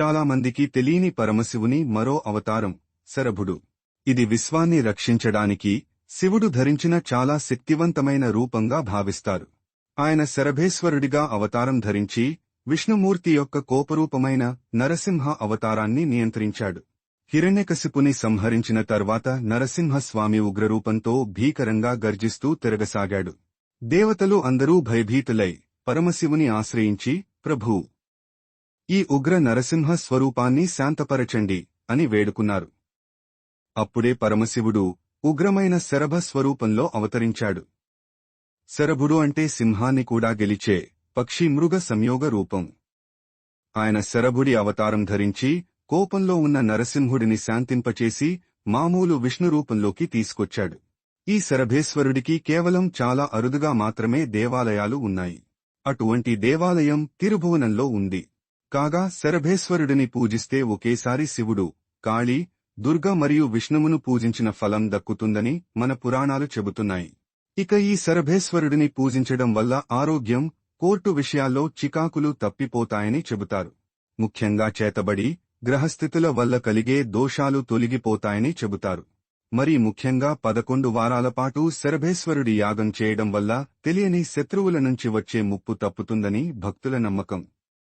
చాలామందికి తెలియని పరమశివుని మరో అవతారం శరభుడు. ఇది విశ్వాన్ని రక్షించడానికి శివుడు ధరించిన చాలా శక్తివంతమైన రూపంగా భావిస్తారు. ఆయన శరభేశ్వరుడిగా అవతారం ధరించి విష్ణుమూర్తి యొక్క కోపరూపమైన నరసింహ అవతారాన్ని నియంత్రించాడు. హిరణ్యకశిపుని సంహరించిన తర్వాత నరసింహస్వామి ఉగ్రరూపంతో భీకరంగా గర్జిస్తూ తిరగసాగాడు. దేవతలు అందరూ భయభీతులై పరమశివుని ఆశ్రయించి ప్రభూ ఈ ఉగ్ర నరసింహ స్వరూపాన్ని శాంతపరచండి అని వేడుకున్నారు. అప్పుడే పరమశివుడు ఉగ్రమైన శరభ స్వరూపంలో అవతరించాడు. శరభుడు అంటే సింహాన్ని కూడా గెలిచే పక్షి మృగ సంయోగ రూపం. ఆయన శరభుడి అవతారం ధరించి కోపంలో ఉన్న నరసింహుడిని శాంతింపచేసి మామూలు విష్ణు రూపంలోకి తీసుకొచ్చాడు. ఈ శరభేశ్వరుడికి కేవలం చాలా అరుదుగా మాత్రమే దేవాలయాలు ఉన్నాయి. అటువంటి దేవాలయం తిరుభువనంలో ఉంది. కాగా శరభేశ్వరుడిని పూజిస్తే ఒకేసారి శివుడు కాళీ దుర్గ మరియు విష్ణువును పూజించిన ఫలం దక్కుతుందని మన పురాణాలు చెబుతున్నాయి. ఇక ఈ శరభేశ్వరుడిని పూజించడం వల్ల ఆరోగ్యం కోర్టు విషయాల్లో చికాకులు తప్పిపోతాయని చెబుతారు. ముఖ్యంగా చేతబడి గ్రహస్థితుల వల్ల కలిగే దోషాలు తొలగిపోతాయని చెబుతారు. మరి ముఖ్యంగా పదకొండు వారాల పాటు శరభేశ్వరుడి యాగం చేయడం వల్ల తెలియని శత్రువుల నుంచి వచ్చే ముప్పు తప్పుతుందని భక్తుల నమ్మకం.